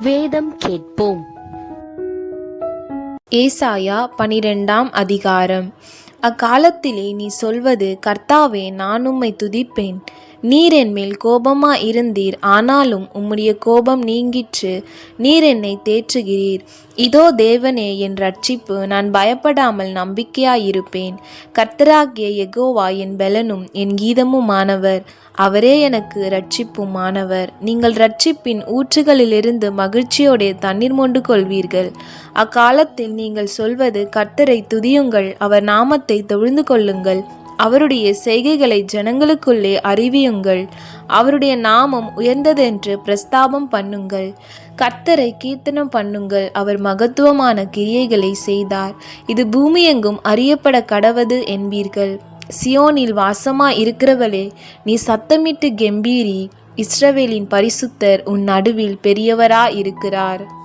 வேதம் கேட்போம். ஏசாயா பனிரெண்டாம் அதிகாரம். அக்காலத்திலே நீ சொல்வது கர்த்தாவே நான் உம்மை துதிப்பேன். நீர் என்மேல் கோபமா இருந்தீர் ஆனாலும் உம்முடைய கோபம் நீங்கிற்று. நீர் என்னை தேற்றுகிறீர். இதோ தேவனே என் ரட்சிப்பு நான் பயப்படாமல் நம்பிக்கையாயிருப்பேன். கர்த்தராகிய எகோவா என் பெலனும் என் கீதமுமானவர். அவரே எனக்கு ரட்சிப்புமானவர் நீங்கள் ரட்சிப்பின் ஊற்றுகளிலிருந்து மகிழ்ச்சியோடைய தண்ணீர் மொண்டு கொள்வீர்கள் அக்காலத்தில் நீங்கள் சொல்வது கர்த்தரை துதியுங்கள் அவர் நாமத்தை தொழுந்து கொள்ளுங்கள் அவருடைய செய்கைகளை ஜனங்களுக்குள்ளே அறிவியுங்கள். அவருடைய நாமம் உயர்ந்ததென்று பிரஸ்தாபம் பண்ணுங்கள். கர்த்தரை கீர்த்தனம் பண்ணுங்கள். அவர் மகத்துவமான கிரியைகளை செய்தார். இது பூமியெங்கும் அறியப்பட கடவது என்பீர்கள். சியோனில் வாசமா இருக்கிறவளே நீ சத்தமிட்டு கெம்பீரி. இஸ்ரவேலின் பரிசுத்தர் உன் நடுவில் பெரியவரா இருக்கிறார்.